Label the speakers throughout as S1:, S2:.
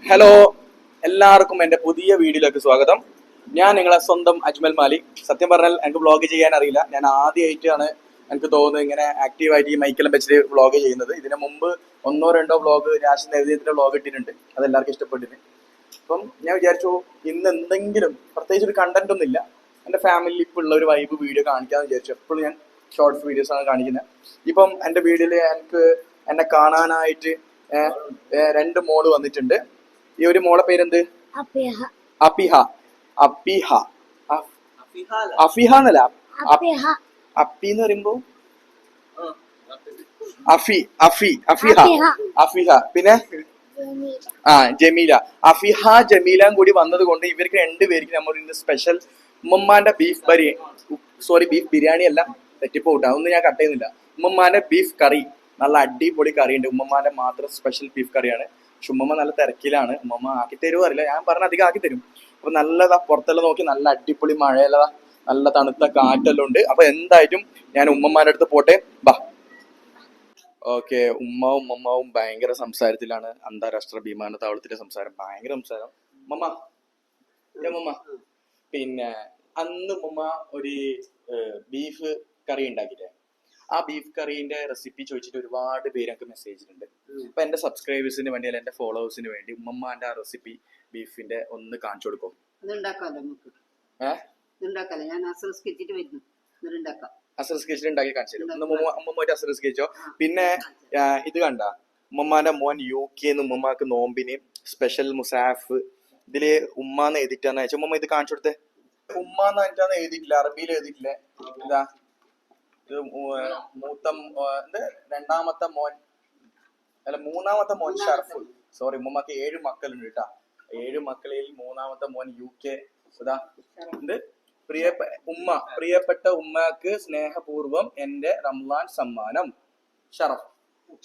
S1: Hello എല്ലാവർക്കും എന്റെ പുതിയ വീഡിയോയിലേക്ക് സ്വാഗതം. ഞാൻ നിങ്ങളെ സ്വന്തം അജ്മൽ മാലിക്. സത്യം പറഞ്ഞാൽ എനിക്ക് വ്ളോഗ് ചെയ്യാൻ അറിയില്ല. ഞാൻ ആദ്യമായിട്ടാണ് എനിക്ക് തോന്നുന്നത് ഇങ്ങനെ ആക്റ്റീവായിട്ട് ഈ മൈക്കിലും വെച്ചിട്ട് വ്ളോഗ് ചെയ്യുന്നത്. ഇതിന് മുമ്പ് ഒന്നോ രണ്ടോ വ്ളോഗ് രാശി നേതൃത്വത്തിന്റെ വ്ളോഗ് ഇട്ടിട്ടുണ്ട്. അത് എല്ലാവർക്കും ഇഷ്ടപ്പെട്ടിട്ടുണ്ട് അപ്പം ഞാൻ വിചാരിച്ചു ഇന്ന് എന്തെങ്കിലും പ്രത്യേകിച്ച് ഒരു കണ്ടന്റ് ഒന്നും ഇല്ല. എന്റെ ഫാമിലി ഇപ്പോൾ ഉള്ള ഒരു വൈബ് വീഡിയോ കാണിക്കാമെന്ന് വിചാരിച്ചു. എപ്പോഴും ഞാൻ ഷോർട്സ് വീഡിയോസ് ആണ് കാണിക്കുന്നത് ഇപ്പം എന്റെ വീഡിയോയിൽ എനിക്ക് എന്നെ കാണാനായിട്ട് രണ്ട് മോൾ വന്നിട്ടുണ്ട്. ഈ ഒരു മോളെ പേരെന്ത്?
S2: അപ്പിഹ.
S1: അപ്പിഹ. അപ്പിഹ. അ- അഫിഹ എന്നല്ല. അപ്പി എന്ന് പറയുമ്പോ? അഫി അഫി അഫിഹ.
S2: അഫിഹ.
S1: പിന്നെ? ആ ജമീല. അഫിഹ ജമീലയും കൂടി വന്നത് കൊണ്ട് ഇവർക്ക് രണ്ടുപേർക്ക് നമ്മൾ ഇന്ന് സ്പെഷ്യൽ ഉമ്മമാന്റെ ബീഫ് ബരി സോറി ബീഫ് ബിരിയാണി അല്ല തെറ്റിപ്പോട്ടെ ഒന്നും ഞാൻ കട്ട് ചെയ്യുന്നില്ല. ഉമ്മമാന്റെ ബീഫ് കറി. നല്ല അടിപൊളി കറിയുണ്ട്. ഉമ്മമാന്റെ മാത്രം സ്പെഷ്യൽ ബീഫ് കറിയാണ്. പക്ഷെ ഉമ്മമ്മ നല്ല തിരക്കിലാണ്. ഉമ്മമ്മ ആക്കി തരുമോ അറിയില്ല. ഞാൻ പറഞ്ഞ അധികം ആക്കി തരും. അപ്പൊ നല്ലതാ പുറത്തെല്ലാം നോക്കി നല്ല അടിപൊളി മഴയല്ലതാ. നല്ല തണുത്ത കാറ്റെല്ലാം ഉണ്ട്. അപ്പൊ എന്തായാലും ഞാൻ ഉമ്മമാരുടെ അടുത്ത് പോട്ടെ. ബാ. ഓക്കെ. ഉമ്മാവും ഉമ്മമാവും ഭയങ്കര സംസാരത്തിലാണ് അന്താരാഷ്ട്ര വിമാനത്താവളത്തിലെ സംസാരം. ഭയങ്കര സംസാരം. ഉമ്മ ഉമ്മ പിന്നെ അന്ന് ഉമ്മ ഒരു ബീഫ് കറി ഉണ്ടാക്കിയില്ലേ? ആ ബീഫ് കറീന്റെ റെസിപ്പി ചോദിച്ചിട്ട് ഒരുപാട് പേര് എനിക്ക് മെസ്സേജ് ഉണ്ട് അപ്പൊ എന്റെ സബ്സ്ക്രൈബേഴ്സിന് വേണ്ടി അല്ലെങ്കിൽ എന്റെ ഫോളോവേഴ്സിന് വേണ്ടി ഉമ്മമാന്റെ ആ റെസിപ്പി ബീഫിന്റെ ഒന്ന് കാണിച്ചു കൊടുക്കും?
S3: ഉണ്ടാക്കാം
S1: അസറസ് കേച്ചിൽ ഉണ്ടാക്കി കാണിച്ചു തരും. അസറസ് കേച്ചോ പിന്നെ ഇത് കണ്ട? ഉമ്മമാന്റെ മോൻ യു കെ ഉമ്മമാക്ക് നോമ്പിന് സ്പെഷ്യൽ മുസാഫ്. ഇതിൽ ഉമ്മാന്ന് എഴുതിട്ടാന്ന് അയച്ചു. ഉമ്മ ഇത് കാണിച്ചു കൊടുത്തേ. ഉമ്മാന്ന് എഴുതിട്ടില്ല എഴുതിയിട്ടില്ല. അറബിയിൽ എഴുതിയിട്ടില്ല. ഇതാ. ഇത് മൂത്ത രണ്ടാമത്തെ മോൻ. അല്ല മൂന്നാമത്തെ മോൻ ഷർഫ് സോറി ഉമ്മമാക്ക് ഏഴ് മക്കളുണ്ട് കേട്ടാ. ഏഴ് മക്കളിൽ മൂന്നാമത്തെ മോൻ യു കെ. ഇതാ പ്രിയപ്പെ ഉമ്മ. പ്രിയപ്പെട്ട ഉമ്മക്ക് സ്നേഹപൂർവം എന്റെ റംലാൻ സമ്മാനം. ഷറഫ്.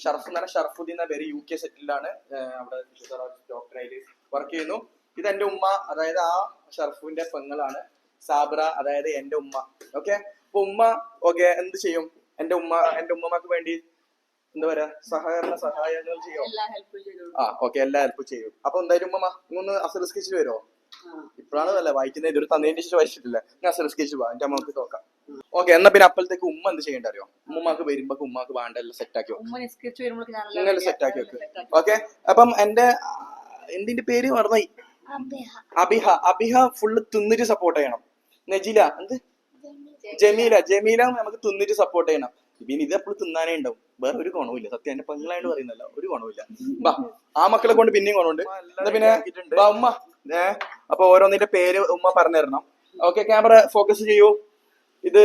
S1: ഷറഫ് എന്ന് പറഞ്ഞാൽ ഷറഫുദ്ദീൻ എന്ന പേര് യു കെ സെറ്റിലാണ് അവിടെ ഡോക്ടറായിട്ട് വർക്ക് ചെയ്യുന്നു. ഇത് എന്റെ ഉമ്മ അതായത് ആ ഷറഫുവിന്റെ പെങ്ങളാണ്. സാബ്ര അതായത് എന്റെ ഉമ്മ. ഓക്കെ? അപ്പൊ ഉമ്മ ഓക്കെ എന്ത് ചെയ്യും? എന്റെ ഉമ്മ എന്റെ ഉമ്മമാക്ക് വേണ്ടി എന്താ പറയാ സഹകരണ സഹായങ്ങൾ ചെയ്യും? ആ ഓക്കെ എല്ലാ ഹെൽപ്പ് ചെയ്യും. അപ്പൊ എന്തായാലും ഉമ്മ ഇങ്ങൊന്ന് അസറിസ്കിച്ച് വരുമോ ഇപ്പോഴാണ് അല്ലേ വായിക്കുന്നത് ഇതൊരു തന്നതിന് ശേഷം വായിച്ചിട്ടില്ല. ഞാൻ അസറിസ്കിച്ച് പോവാ എന്റെ അമ്മയ്ക്ക് നോക്കാം. ഓക്കെ എന്നാ പിന്നെ അപ്പോഴത്തേക്ക് ഉമ്മ എന്ത് ചെയ്യേണ്ട അറിയോ? ഉമ്മമാക്ക് വരുമ്പോ ഉമ്മാക്ക് വേണ്ട എല്ലാം സെറ്റ് ആക്കി വെക്കും. സെറ്റ് ആക്കി വെക്കും. ഓക്കെ അപ്പം എന്റെ എന്തിന്റെ പേര് മറന്നായി? അബിഹ. അബിഹ. ഫുള്ള് തിന്നിട്ട് സപ്പോർട്ട് ചെയ്യണം. നജില എന്ത്? ജമീല ജമീല നമുക്ക് തിന്നിട്ട് സപ്പോർട്ട് ചെയ്യണം. പിന്നെ ഇത് എപ്പോഴും തിന്നാനേ ഉണ്ടാവും. വേറെ ഒരു ഗുണവുമില്ല സത്യം എന്റെ പെങ്ങളായിട്ട് പറയുന്നല്ല ഒരു ഗുണവുമില്ല ബാ ആ മക്കളെ കൊണ്ട് പിന്നെയും ഗുണമുണ്ട്. എന്നാ പിന്നെ ബാ ഉമ്മ. ഏ അപ്പൊ ഓരോന്നിന്റെ പേര് ഉമ്മ പറഞ്ഞു തരണം ഓക്കെ ക്യാമറ ഫോക്കസ് ചെയ്യൂ. ഇത്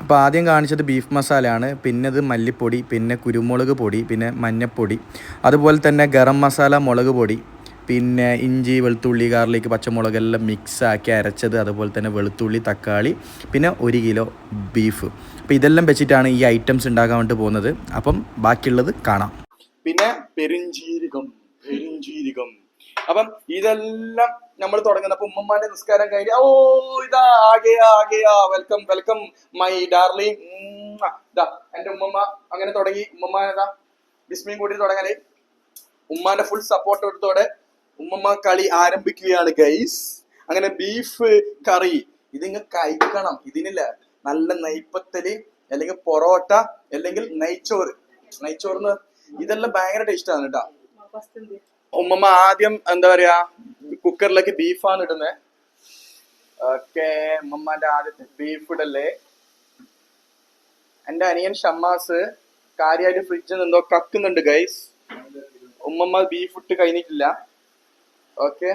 S4: അപ്പോൾ ആദ്യം കാണിച്ചത് ബീഫ് മസാലയാണ് പിന്നെ അത് മല്ലിപ്പൊടി പിന്നെ കുരുമുളക് പൊടി പിന്നെ മഞ്ഞപ്പൊടി. അതുപോലെ തന്നെ ഗരം മസാല മുളക് പൊടി. പിന്നെ ഇഞ്ചി വെളുത്തുള്ളി ഗാർലിക് പച്ചമുളക് എല്ലാം മിക്സ് ആക്കി അരച്ചത് അതുപോലെ തന്നെ വെളുത്തുള്ളി തക്കാളി പിന്നെ ഒരു കിലോ ബീഫ് അപ്പോൾ ഇതെല്ലാം വെച്ചിട്ടാണ് ഈ ഐറ്റംസ് ഉണ്ടാക്കാൻ വേണ്ടി പോകുന്നത്. അപ്പം ബാക്കിയുള്ളത് കാണാം.
S1: പിന്നെ പെരുംജീരകം പെരുംജീരകം. അപ്പം ഇതെല്ലാം നമ്മൾ തുടങ്ങുന്നപ്പോ ഉമ്മമാന്റെ നിസ്കാരം കഴിഞ്ഞ് ഓ ഇതാ ആകെയാ ആകെയാ വെൽക്കം വെൽക്കം മൈ ഡാർലിംഗ് എന്റെ ഉമ്മമ്മ അങ്ങനെ തുടങ്ങി. ഉമ്മമ്മ ബിസ്മിയും കൂടി തുടങ്ങാനേ ഉമ്മാന്റെ ഫുൾ സപ്പോർട്ട് സപ്പോർട്ടോടെ ഉമ്മമ്മ കളി ആരംഭിക്കുകയാണ് ഗൈസ് അങ്ങനെ ബീഫ് കറി ഇതിങ്ങ് കഴിക്കണം. ഇതിനില്ല. നല്ല നെയ്പ്പത്തൽ അല്ലെങ്കിൽ പൊറോട്ട അല്ലെങ്കിൽ നെയ്ച്ചോറ്. നെയ്ച്ചോറിന് ഇതെല്ലാം ഭയങ്കര ടേസ്റ്റ് ആണ് കേട്ടോ ഉമ്മമ്മ ആദ്യം എന്താ പറയാ കുക്കറിലേക്ക് ബീഫാണ് ഇടുന്നത് ഓക്കെ ഉമ്മമ്മന്റെ ആദ്യത്തെ ബീഫ് ഇടല്ലേ എന്റെ അനിയൻ ഷമ്മാസ് കാര്യമായിട്ട് ഫ്രിഡ്ജിൽ നിന്നോ കക്കുന്നുണ്ട് ഗൈസ് ഉമ്മമ്മ ബീഫ് ഇട്ട് കഴിഞ്ഞിട്ടില്ല. ഓക്കെ.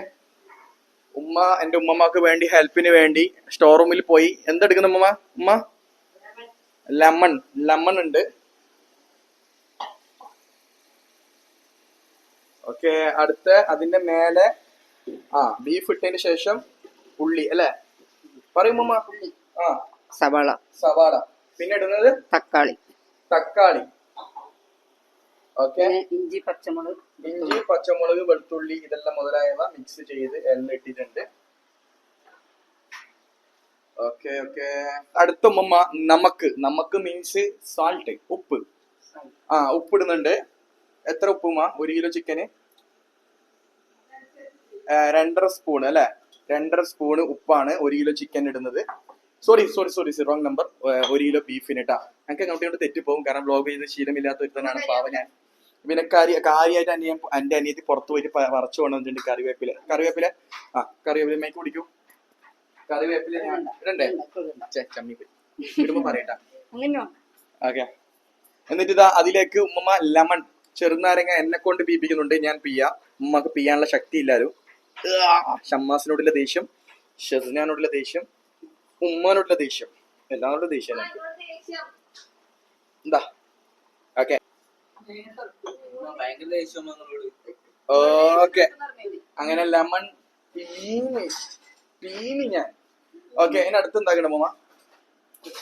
S1: ഉമ്മ എന്റെ ഉമ്മമ്മക്ക് വേണ്ടി ഹെൽപ്പിന് വേണ്ടി സ്റ്റോർ റൂമിൽ പോയി. എന്തെടുക്കുന്നു ഉമ്മ? ഉമ്മ? ലെമൺ. ലെമൺ ഉണ്ട്. ഓക്കെ അടുത്ത അതിന്റെ മേലെ ആ ബീഫ് ഇട്ടതിന് ശേഷം ഉള്ളി അല്ലേ? പറയും ഉമ്മ. ഉള്ളി ആ.
S3: സവാള.
S1: സവാള. പിന്നെ ഇടുന്നത്?
S3: തക്കാളി.
S1: തക്കാളി.
S3: പിന്നെ ഇഞ്ചി പച്ചമുളക്
S1: ഇഞ്ചി പച്ചമുളക് വെളുത്തുള്ളി ഇതെല്ലാം മുതലായവ മിക്സ് ചെയ്ത് എല്ലാം ഇട്ടിട്ടുണ്ട്. Okay okay. അടുത്ത ഉമ്മ നമുക്ക് നമുക്ക് മീൻസ് സാൾട്ട് ഉപ്പ്. ആ ഉപ്പ് ഇടുന്നുണ്ട് എത്ര ഉപ്പുമാ ഒരു കിലോ ചിക്കന് രണ്ടര സ്പൂൺ അല്ലെ? രണ്ടര സ്പൂൺ ഉപ്പാണ് ഒരു കിലോ ചിക്കൻ ഇടുന്നത്. സോറി സോറി സോറി സി റോങ് നമ്പർ ഒരു കിലോ ബീഫിന് കേട്ടാ ഞങ്ങൾക്ക് അങ്ങോട്ട് ഇങ്ങോട്ട് തെറ്റിപ്പോകും കാരണം ബ്ലോഗ് ചെയ്ത് ശീലമില്ലാത്ത ഒരുത്തനാണ് പാവ ഞാൻ. പിന്നെ കറി കാര്യമായിട്ട് അനിയൻ എന്റെ അനിയത്തി പുറത്ത് പോയിട്ട് വറച്ചു പറിച്ചു കൊണ്ടുവന്നിട്ടുണ്ട് കറിവേപ്പില. കറിവേപ്പില? ആ കറിവേപ്പില മേക്ക് കുടിക്കൂ. കറിവേപ്പില ഞാൻ ഇടണ്ടേ ചേ ചമ്മി പോയി. ഇടുമ്പോ പറയട്ടാ.
S3: അങ്ങനെയോ?
S1: ഓക്കെ. എന്നിട്ട് ഇതാ അതിലേക്ക് ഉമ്മ ലെമൺ ചെറുനാരങ്ങ എന്നെ കൊണ്ട് പീപ്പിക്കുന്നുണ്ട്. ഞാൻ പിയാ ഉമ്മക്ക് പിയാനുള്ള ശക്തി ഇല്ലാലോ. ഷമ്മാസിനോടുള്ള ദേഷ്യം ഷെസ്നാനോടുള്ള ദേഷ്യം ഉമ്മാനോടുള്ള ദേഷ്യം. എല്ലാവരോടും ദേഷ്യം. എന്താ? ഓക്കെ. ഓക്കെ. അങ്ങനെ ലെമൺ പീനി പീനി ഞാൻ. ഓക്കെ ഇനി അടുത്ത് എന്താക്കണം ഉമ്മ?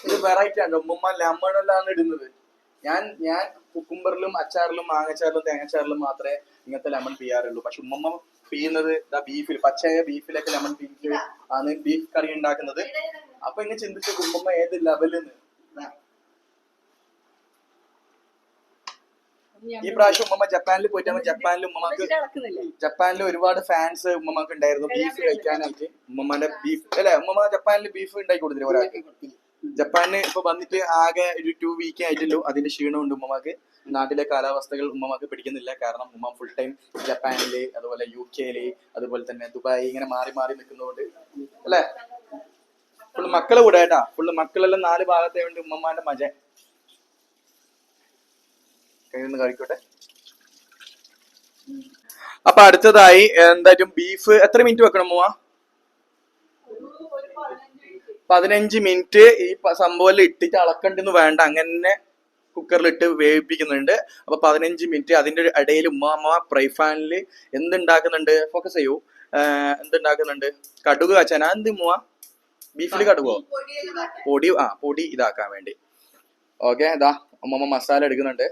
S1: ഇത് വെറൈറ്റി ആണ് ഉമ്മ ലെമണെല്ലാം ഇടുന്നത്. ഞാൻ ഞാൻ കുക്കുംബറിലും അച്ചാറിലും മാങ്ങച്ചാറിലും തേങ്ങച്ചാറിലും മാത്രമേ ഇങ്ങനത്തെ ലെമൺ പിയാറുള്ളൂ പക്ഷെ ഉമ്മമ്മ പിയുന്നത് ഇതാ ബീഫിൽ പച്ചയായ ബീഫിലൊക്കെ ലെമൺ പീക്ക് ആണ് ബീഫ് കറി ഉണ്ടാക്കുന്നത്. അപ്പൊ ഇങ്ങനെ ചിന്തിച്ചു ഉമ്മമ്മ ഏത് ലെവലിന്ന് ഈ പ്രാവശ്യം ഉമ്മമ്മ ജപ്പാനിൽ പോയിട്ടാണ് ജപ്പാനിൽ ഉമ്മമാക്ക് ജപ്പാനിൽ ഒരുപാട് ഫാൻസ് ഉമ്മമാക്ക് ഉണ്ടായിരുന്നു ബീഫ് കഴിക്കാനായിട്ട്. ഉമ്മമാന്റെ ബീഫ് അല്ലെ? ഉമ്മമ്മ ജപ്പാനിൽ ബീഫ് ഉണ്ടാക്കി കൊടുത്തില്ല ഒരാൾക്ക്? ജപ്പാനിൽ ഇപ്പൊ വന്നിട്ട് ആകെ ഒരു ടു വീക്ക് ആയിട്ടുള്ളൂ. അതിന്റെ ക്ഷീണമുണ്ട് ഉമ്മമാക്ക് നാട്ടിലെ കാലാവസ്ഥകൾ ഉമ്മമാക്ക് പിടിക്കുന്നില്ല. കാരണം ഉമ്മ ഫുൾ ടൈം ജപ്പാനിൽ അതുപോലെ യു കെയിൽ അതുപോലെ തന്നെ ദുബായി ഇങ്ങനെ മാറി മാറി നിൽക്കുന്നതുകൊണ്ട് അല്ലെ? ഫുള്ള് മക്കളെ കൂടെ കേട്ടാ ഫുള്ള് മക്കളെല്ലാം നാല് ഭാഗത്തെ വേണ്ടി ഉമ്മമാന്റെ മജ കയ്യിൽ കഴിക്കട്ടെ അപ്പൊ അടുത്തതായി എന്തായാലും ബീഫ് എത്ര മിനിറ്റ് വെക്കണം മൂവാ പതിനഞ്ച് മിനിറ്റ് ഈ സംഭവം സംഭവം ഇട്ടിട്ട് അളക്കണ്ടെന്ന് വേണ്ട. അങ്ങനെ കുക്കറിൽ ഇട്ട് വേവിപ്പിക്കുന്നുണ്ട്. അപ്പൊ പതിനഞ്ച് മിനിറ്റ് അതിന്റെ ഇടയിൽ ഉമ്മാമ ഫ്രൈ ഫാനിൽ എന്തുണ്ടാക്കുന്നുണ്ട്? ഫോക്കസ് ചെയ്യൂ. എന്തുണ്ടാക്കുന്നുണ്ട്? കടുക് കാച്ചാൻ എന്ത് മൂവാ ബീഫിൽ കടുകോ? പൊടി ആ പൊടി ഇതാക്കാൻ വേണ്ടി. ഓക്കെ ഇതാ ഉമ്മമ്മ മസാല എടുക്കുന്നുണ്ട്.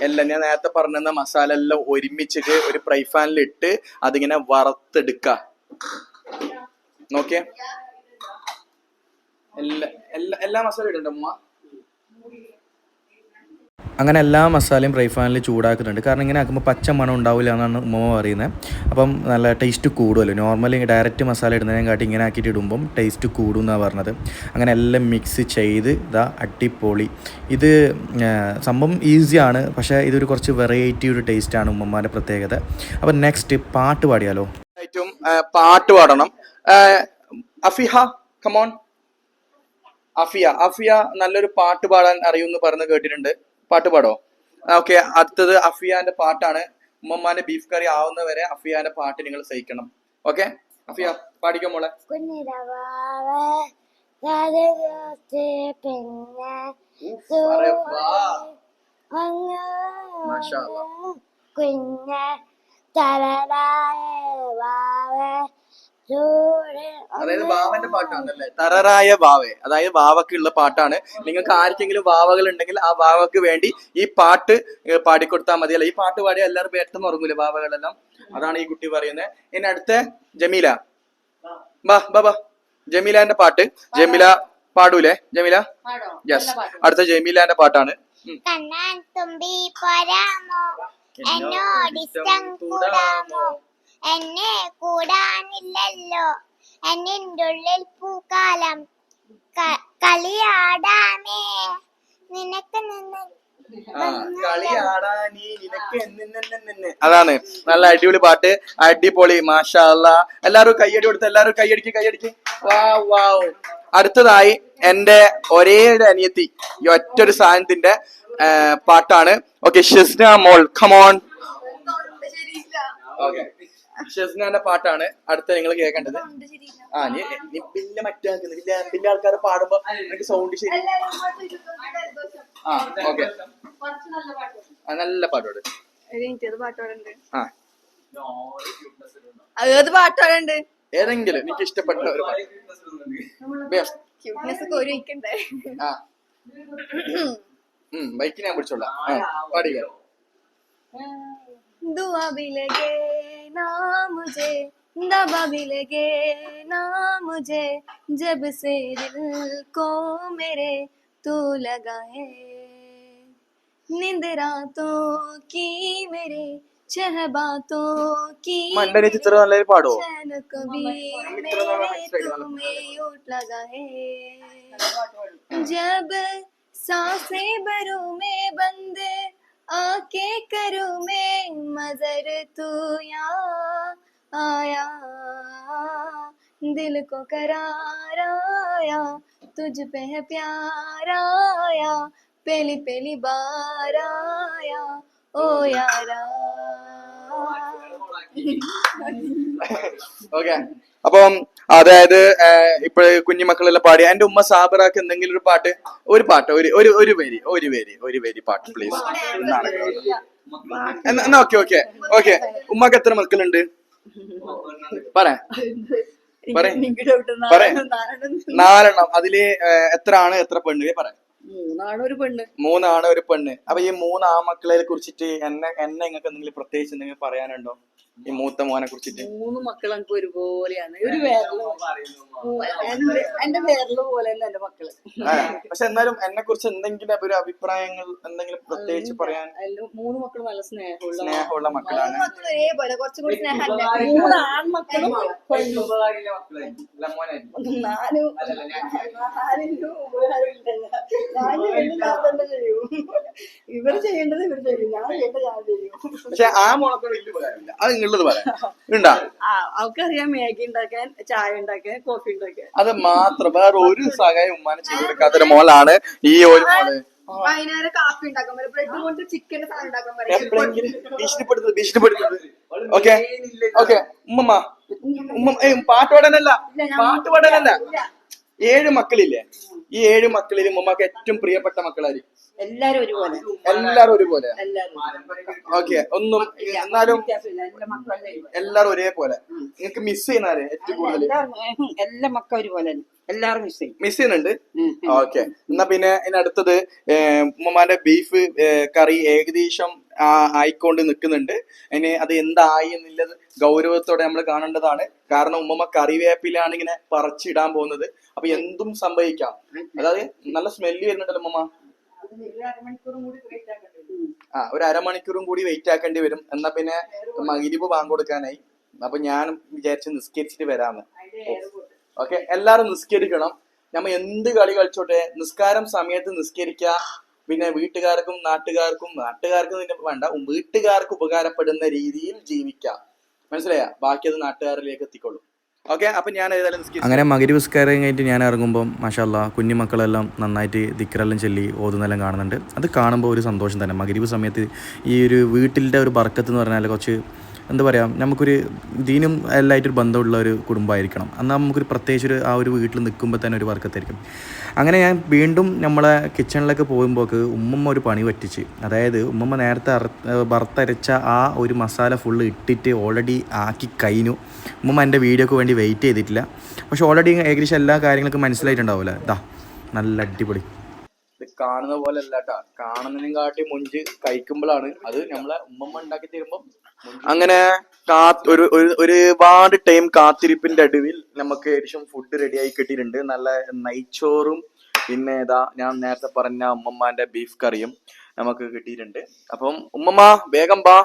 S1: എല്ലാം ഞാൻ നേരത്തെ പറഞ്ഞ മസാല എല്ലാം ഒരുമിച്ചിട്ട് ഒരു ഫ്രൈ ഇട്ട് അതിങ്ങനെ വറുത്തെടുക്ക. നോക്കിയേ? എല്ലാ എല്ലാ എല്ലാ മസാല ഇടണ്ട ഉമ്മ.
S4: അങ്ങനെ എല്ലാ മസാലയും ഫ്രൈ പാനിൽ ചൂടാക്കുന്നുണ്ട്. കാരണം ഇങ്ങനെ ആക്കുമ്പോൾ പച്ച മണം ഉണ്ടാവില്ല എന്നാണ് ഉമ്മ പറയുന്നത് അപ്പം നല്ല ടേസ്റ്റ് കൂടുമല്ലോ നോർമലി ഡയറക്റ്റ് മസാല ഇടുന്നതിനെ കാട്ടി ഇങ്ങനെ ആക്കിയിട്ട് ഇടുമ്പം ടേസ്റ്റ് കൂടും എന്നാണ് പറഞ്ഞത്. അങ്ങനെ എല്ലാം മിക്സ് ചെയ്ത് ഇതാ അടിപൊളി. ഇത് സംഭവം ഈസിയാണ് പക്ഷേ ഇതൊരു കുറച്ച് വെറൈറ്റി ഒരു ടേസ്റ്റാണ് ഉമ്മമാരുടെ പ്രത്യേകത. അപ്പം നെക്സ്റ്റ് പാട്ട് പാടിയാലോ?
S1: ഏറ്റവും പാട്ട് പാടണം. അഫിഹ കമോൺ അഫിയ അഫിയ നല്ലൊരു പാട്ട് പാടാൻ അറിയുമെന്ന് പറഞ്ഞ് കേട്ടിട്ടുണ്ട്. പാട്ട് പാടോ? ഓക്കെ അടുത്തത് അഫിയാന്റെ പാട്ടാണ്. ഉമ്മമ്മാന്റെ ബീഫ് കറി ആവുന്നവരെ അഫിയാന്റെ പാട്ട് നിങ്ങൾ സഹിക്കണം. ഓക്കെ അഫിയ പാടിക്കോ മോളെ.
S5: കുഞ്ഞ തലരായ
S1: അതായത് ബാവന്റെ പാട്ടാണല്ലേ? തററായ വാവെ. അതായത് ബാവക്കുള്ള പാട്ടാണ്. നിങ്ങൾക്ക് ആർക്കെങ്കിലും ബാവകൾ ഉണ്ടെങ്കിൽ ആ ബാവക്ക് വേണ്ടി ഈ പാട്ട് പാടിക്കൊടുത്താൽ മതി അല്ല ഈ പാട്ട് പാടിയ എല്ലാവരും പെട്ടെന്ന് ഉറങ്ങൂലെ ബാവകളെല്ലാം അതാണ് ഈ കുട്ടി പറയുന്നത്. ഇനി അടുത്ത ജമീല. ബാ ബാ ബാ ജമീലാന്റെ പാട്ട്. ജമീല പാടൂലേ? ജമീല? യെസ് അടുത്ത ജമീലാന്റെ പാട്ടാണ്. എന്നോട്
S5: കണ്ണാൻ തുമ്പി പോരാമോ? എന്നോടിഷ്ടം കൂടാമോ? എന്നെ കൂടാനില്ലല്ലോ. എന്നിന്റെ ഉള്ളിൽ പൂക്കാലം. കളിയാടാമേ നിനക്ക് നിന്ന്.
S1: അതാണ് നല്ല അടിപൊളി പാട്ട്. അടിപൊളി മാഷാല്ല എല്ലാരും കയ്യടി കൊടുത്ത് എല്ലാരും കയ്യടിക്ക് കയ്യടിക്ക്. വാവ് അടുത്തതായി എന്റെ ഒരേ ഒരു അനിയത്തി. ഈ ഒറ്റൊരു സാധനത്തിന്റെ പാട്ടാണ്. ഓക്കെ ഷിസ്ന മോൾ കമോൺ ഓക്കെ. ഷെസ്നാന്റെ പാട്ടാണ് അടുത്ത നിങ്ങൾ കേൾക്കേണ്ടത്. ആ നീ പിന്നെ മറ്റേ വലിയ വലിയ ആൾക്കാരെ പാടുമ്പോ എനിക്ക് സൗണ്ട് ശരി. ആ ഓക്കെ. നല്ല പാട്ടോട്.
S6: ഏത് പാട്ടോടുണ്ട്?
S1: ഏതെങ്കിലും എനിക്ക് ഇഷ്ടപ്പെട്ട ഒരു പാട്ട്. ബൈക്ക് ഞാൻ പിടിച്ചോളാം. ആ പാടിക്കാം.
S6: ना मुझे दबा भी लगे ना मुझे जब से दिल को मेरे तू लगा है। निंदरा तो की मेरे छह बातों की
S1: मंडळी चित्र तो झालेले पाडो।
S6: चैन कभी मेरे तुम्हें ओट लगा है। जब साँसें भरू में बंद आके करूं मैं मजर तू यहाँ आया दिल को करार आया तुझ पे है प्यार आया पहली पहली बार आया ओ यारा
S1: ഓക്കെ അപ്പം അതായത് ഇപ്പൊ കുഞ്ഞുമക്കളെല്ലാം പാടി. എന്റെ ഉമ്മ സാബറാക്ക് എന്തെങ്കിലും ഒരു പാട്ട് ഒരു പാട്ട് ഒരു ഒരു ഒരു വരി ഒരു വരി ഒരു വരി പാട്ട് പ്ലീസ് എന്നാ ഓക്കെ ഓക്കെ ഓക്കെ ഉമ്മക്ക് എത്ര മക്കളുണ്ട്? പറ പറ പറ നാലെണ്ണം. അതിൽ എത്ര ആണ് എത്ര പെണ്ണ്? പറ
S3: മൂന്നാണൊരു പെണ്ണ്.
S1: മൂന്നാണ് ഒരു പെണ്ണ്. അപ്പൊ ഈ മൂന്ന് ആമക്കളെ കുറിച്ചിട്ട് എന്നെ എന്നെ നിങ്ങൾക്ക് എന്തെങ്കിലും പ്രത്യേകിച്ച് എന്തെങ്കിലും പറയാനുണ്ടോ? ഈ മൂത്ത മോനെ കുറിച്ചിട്ട്?
S3: മൂന്ന് മക്കൾ എനിക്ക് ഒരുപോലെയാണ്. ഒരു വേറൽ എന്റെ വേറൽ പോലെ തന്നെ എന്റെ
S1: മക്കൾ. പക്ഷെ എന്നാലും എന്നെ കുറിച്ച് എന്തെങ്കിലും ഒരു അഭിപ്രായങ്ങൾ എന്തെങ്കിലും പ്രത്യേകിച്ച് പറയാൻ
S3: മൂന്ന് മക്കളും നല്ല സ്നേഹമുള്ള
S1: സ്നേഹമുള്ള മക്കളാണ്.
S3: മൂന്ന് ആൺമക്കളും നാലും ഉപകാരമില്ല. ഇവർ ചെയ്യേണ്ടത് ഇവർ ചെയ്യും. ഞാൻ ചെയ്യേണ്ടത് ഞാൻ ചെയ്യും.
S1: പക്ഷെ ആ മോളൊക്കെ വലിയ ഉപകാരമില്ല അത് നിങ്ങളുള്ളത് പറയാം. ഉണ്ടാ
S3: ആ അവൾക്കറിയാം മാഗി ഉണ്ടാക്കാൻ ചായ ഉണ്ടാക്കാൻ കോഫി ഉണ്ടാക്കാൻ.
S1: അത് മാത്രം. വേറെ ഒരു സഹായം ഉമ്മാനെ ചെയ്തു കൊടുക്കാത്ത ഒരു മോളാണ് ഈ ഒരു മോൾ.
S6: വൈകുന്നേരം കാപ്പി ഉണ്ടാക്കാൻ ബ്രെഡ് കൊണ്ട് ചിക്കൻ സാധനം ഉണ്ടാക്കാൻ പറയും.
S1: എപ്പോഴെങ്കിലും ഭീഷണിപ്പെടുത്തുന്നത് ഭീഷണിപ്പെടുത്തുന്നത് ഓക്കെ ഓക്കെ ഉമ്മമ്മ ഉമ്മ ഏയ് പാട്ട് പാടാനല്ല. പാട്ട് പാടാനല്ല. ഏഴ് മക്കളില്ലേ? ഈ ഏഴ് മക്കളിൽ ഉമ്മക്ക് ഏറ്റവും പ്രിയപ്പെട്ട മക്കളായിരിക്കും
S3: എല്ലാരും ഒരുപോലെ.
S1: എല്ലാരും ഒരുപോലെ. ഓക്കെ ഒന്നും എന്നാലും എല്ലാരും ഒരേപോലെ. നിങ്ങൾക്ക് മിസ് ചെയ്യുന്നാരെ ഏറ്റവും കൂടുതൽ
S3: എല്ലാ മക്കളും ഒരുപോലെ എല്ലാരും മിസ് ചെയ്യും.
S1: മിസ് ചെയ്യുന്നുണ്ട്? ഓക്കെ എന്നാ പിന്നെ ഇനി അടുത്തത് ഉമ്മമാന്റെ ബീഫ് കറി ഏകദേശം ആയിക്കൊണ്ട് നിൽക്കുന്നുണ്ട്. ഇനി അത് എന്തായി എന്നുള്ളത് ഗൗരവത്തോടെ നമ്മൾ കാണേണ്ടതാണ്. കാരണം ഉമ്മമ്മ കറിവേപ്പിലാണ് ഇങ്ങനെ പറിച്ചിടാൻ പോകുന്നത്. അപ്പൊ എന്തും സംഭവിക്കാം. അതായത് നല്ല സ്മെല്ല് വരുന്നുണ്ടല്ലോ ഉമ്മമ്മ. ആ ഒരു അരമണിക്കൂറും കൂടി വെയിറ്റ് ആക്കേണ്ടി വരും. എന്നാ പിന്നെ മകിരിപ്പ് ബാങ്ക് കൊടുക്കാനായി. അപ്പൊ ഞാൻ വിചാരിച്ച് നിസ്കരിച്ചിട്ട് വരാന്ന്. ഓക്കെ എല്ലാരും നിസ്കരിക്കണം. നമ്മ എന്ത് കളി കളിച്ചോട്ടെ? നിസ്കാരം സമയത്ത് നിസ്കരിക്ക. പിന്നെ വീട്ടുകാർക്കും നാട്ടുകാർക്കും നാട്ടുകാർക്കും വേണ്ട വീട്ടുകാർക്ക് ഉപകാരപ്പെടുന്ന രീതിയിൽ ജീവിക്കാം. മനസ്സിലായ? ബാക്കി അത് നാട്ടുകാരിലേക്ക് എത്തിക്കൊള്ളും. ഞാൻ
S4: അങ്ങനെ മകരി പുസ്കാരം കഴിഞ്ഞിട്ട് ഞാൻ ഇറങ്ങുമ്പോൾ മഷാല്ല കുഞ്ഞു മക്കളെല്ലാം നന്നായിട്ട് ദിക്കറെല്ലാം ചെല്ലി ഓതുന്നെല്ലാം കാണുന്നുണ്ട്. അത് കാണുമ്പോൾ ഒരു സന്തോഷം തന്നെ. മകരിവ് സമയത്ത് ഈ ഒരു വീട്ടിലെ ഒരു ബർക്കത്ത് എന്ന് പറഞ്ഞാൽ കുറച്ച് എന്താ പറയുക നമുക്കൊരു ദീനും എല്ലായിട്ടൊരു ബന്ധമുള്ള ഒരു കുടുംബമായിരിക്കണം. എന്നാൽ നമുക്കൊരു പ്രത്യേകിച്ച് ഒരു ആ ഒരു വീട്ടിൽ നിൽക്കുമ്പോൾ തന്നെ ഒരു വർക്കത്തായിരിക്കും അങ്ങനെ ഞാൻ വീണ്ടും നമ്മളെ കിച്ചണിലൊക്കെ പോകുമ്പോൾക്ക് ഉമ്മമ്മ ഒരു പണി പറ്റിച്ച്. അതായത് ഉമ്മമ്മ നേരത്തെ വറുത്തരച്ച ആ ഒരു മസാല ഫുള്ള് ഇട്ടിട്ട് ഓൾറെഡി ആക്കി കഴിഞ്ഞു. ഉമ്മമ്മ എന്റെ വീഡിയോക്ക് വേണ്ടി വെയിറ്റ് ചെയ്തിട്ടില്ല. പക്ഷേ ഓൾറെഡി ഏകദേശം എല്ലാ കാര്യങ്ങൾക്കും മനസ്സിലായിട്ടുണ്ടാവില്ല ഇതാ നല്ല അടിപൊളി.
S1: ഇത് കാണുന്ന പോലെ അല്ല കേട്ടാ കാണുന്നതിനും കാട്ടി മുഞ്ച് കഴിക്കുമ്പോഴാണ് അത് നമ്മളെ ഉമ്മമ്മ ഉണ്ടാക്കി തരുമ്പോ അങ്ങനെ ഒരു ഒരു- ഒരുപാട് ടൈം കാത്തിരിപ്പിന്റെ അടുവിൽ നമുക്ക് ഏകദേശം ഫുഡ് റെഡിയായി കിട്ടിയിട്ടുണ്ട്. നല്ല നെയ്ച്ചോറും പിന്നെ ഇതാ ഞാൻ നേരത്തെ പറഞ്ഞ ഉമ്മമ്മാന്റെ ബീഫ് കറിയും നമുക്ക് കിട്ടിയിട്ടുണ്ട്. അപ്പം ഉമ്മമ്മ വേഗം ബാ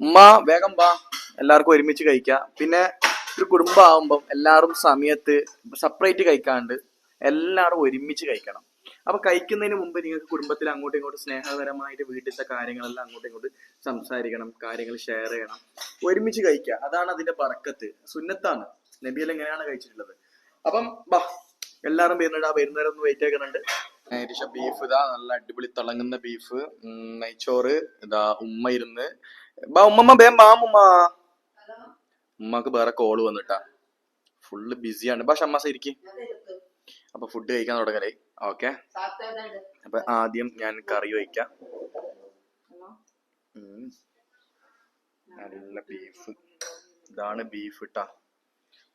S1: ഉമ്മ വേഗം ബാ എല്ലാവർക്കും ഒരുമിച്ച് കഴിക്കാം. പിന്നെ ഒരു കുടുംബം ആവുമ്പം എല്ലാവരും സമയത്ത് സെപ്പറേറ്റ് കഴിക്കാണ്ട് എല്ലാവരും ഒരുമിച്ച് കഴിക്കണം. അപ്പൊ കഴിക്കുന്നതിന് മുമ്പ് നിങ്ങൾക്ക് കുടുംബത്തിൽ അങ്ങോട്ടും ഇങ്ങോട്ടും സ്നേഹപരമായിട്ട് വീട്ടിലത്തെ കാര്യങ്ങളെല്ലാം അങ്ങോട്ടും ഇങ്ങോട്ടും സംസാരിക്കണം കാര്യങ്ങൾ ഷെയർ ചെയ്യണം ഒരുമിച്ച് കഴിക്കുക. അതാണ് അതിന്റെ പറക്കത്ത്. സുന്നത്താണ്. നബിയിൽ എങ്ങനെയാണ് കഴിച്ചിട്ടുള്ളത്? അപ്പം ബാ എല്ലാവരും വരുന്നുണ്ട്. ആ വരുന്നവരെ ഒന്ന് വെയിറ്റ് ആക്കുന്നുണ്ട്. ഏകദേശം ബീഫ് ഇതാ നല്ല അടിപൊളി തിളങ്ങുന്ന ബീഫ് നെയ്ച്ചോറ് ഇതാ ഉമ്മ ഇരുന്ന്. ബാ ഉമ്മമ്മ ബേം ബാ ഉമ്മ ഉമ്മക്ക് വേറെ കോൾ വന്നിട്ടാ. ഫുള്ള് ബിസിയാണ് ബാ ഷമ്മാസ ഇരിക്കും. അപ്പൊ ഫുഡ് കഴിക്കാൻ തുടങ്ങലേ. ഓക്കെ അപ്പൊ ആദ്യം ഞാൻ കറി വയ്ക്കാം. നല്ല ബീഫ് ഇതാണ് ബീഫ് ഇട്ടാ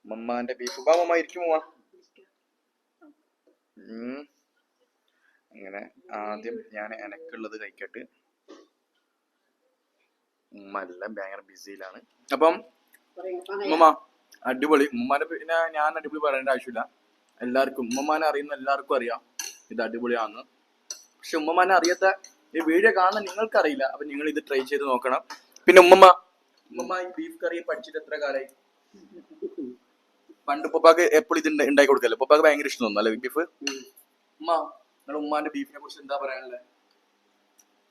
S1: ഉമ്മാന്റെ ബീഫ് ബാ ഉമ്മ ഇരിക്കും ഉമ്മ. ഉം. അങ്ങനെ ആദ്യം ഞാൻ എനക്കുള്ളത് കഴിക്കട്ട്. ഉമ്മ എല്ലാം ഭയങ്കര ബിസിയിലാണ് അപ്പം ഉമ്മ അടിപൊളി. ഉമ്മാന്റെ പിന്നെ ഞാൻ അടിപൊളി പറയേണ്ട ആവശ്യമില്ല. എല്ലാവർക്കും ഉമ്മമാനെ അറിയുന്ന എല്ലാവർക്കും അറിയാം. ഇത് അടിപൊളിയാണെന്ന് പക്ഷെ ഉമ്മമാനെ അറിയാത്ത ഈ വീഡിയോ കാണുന്ന നിങ്ങൾക്കറിയില്ല. അപ്പൊ നിങ്ങൾ ഇത് ട്രൈ ചെയ്ത് നോക്കണം. പിന്നെ ഉമ്മമ്മ ഉമ്മമ്മ ഈ ബീഫ് കറി പഠിച്ചിട്ട് എത്ര കാലായി? പണ്ട് ഉപ്പാക്ക് എപ്പോഴും ഇത് ഉണ്ടാ- ഉണ്ടാക്കി കൊടുക്കല്ലോ? ഉപ്പാക്ക് ഭയങ്കര ഇഷ്ടം തോന്നുന്നു അല്ലെ ബീഫ് ഉമ്മ നിങ്ങളുടെ ഉമ്മാന്റെ ബീഫിനെ കുറിച്ച് എന്താ പറയാനുള്ളത്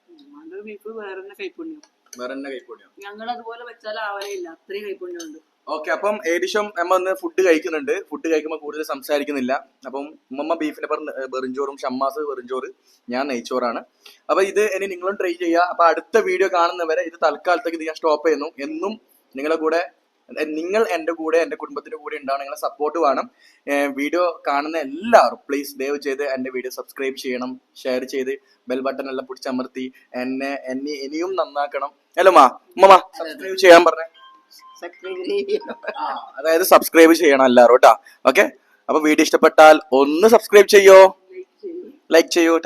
S3: ഉമ്മാന്റെ ബീഫ് വേറെ തന്നെ കൈപ്പുണ്യം.
S1: വേറെ തന്നെ കൈപ്പൊടിയോ
S3: ഞങ്ങൾ അതുപോലെ വെച്ചാൽ ആവലയില്ല അത്രയും കൈപ്പുണ്യമുണ്ട്.
S1: ഓക്കെ അപ്പം ഏകദേശം നമ്മ ഇന്ന് ഫുഡ് കഴിക്കുന്നുണ്ട്. ഫുഡ് കഴിക്കുമ്പോൾ കൂടുതൽ സംസാരിക്കുന്നില്ല. അപ്പം ഉമ്മമ്മ ബീഫിനെ പറഞ്ഞ് വെറുംചോറും ഷമ്മാസ് വെറുംചോറ് ഞാൻ നെയ്ച്ചോറാണ്. അപ്പൊ ഇത് ഇനി നിങ്ങളും ട്രൈ ചെയ്യുക. അപ്പൊ അടുത്ത വീഡിയോ കാണുന്നവരെ ഇത് തൽക്കാലത്തേക്ക് ഇത് ഞാൻ സ്റ്റോപ്പ് ചെയ്യുന്നു. എന്നും നിങ്ങളെ കൂടെ നിങ്ങൾ എന്റെ കൂടെ എന്റെ കുടുംബത്തിന്റെ കൂടെ ഉണ്ടാവും നിങ്ങളെ സപ്പോർട്ട് വേണം. വീഡിയോ കാണുന്ന എല്ലാവരും പ്ലീസ് ദയവ് ചെയ്ത് എന്റെ വീഡിയോ സബ്സ്ക്രൈബ് ചെയ്യണം. ഷെയർ ചെയ്ത് ബെൽ ബട്ടൺ എല്ലാം പിടിച്ചമർത്തി. എന്നെ എന്നെ ഇനിയും നന്നാക്കണം. അല്ലോ മാ ഉമ്മ സബ്സ്ക്രൈബ് ചെയ്യാൻ പറഞ്ഞേ. അതായത് സബ്സ്ക്രൈബ് ചെയ്യണം എല്ലാവരും കേട്ടോ. ഓക്കെ അപ്പൊ വീഡിയോ ഇഷ്ടപ്പെട്ടാൽ ഒന്ന് സബ്സ്ക്രൈബ് ചെയ്യോ? ലൈക്ക് ചെയ്യൂ.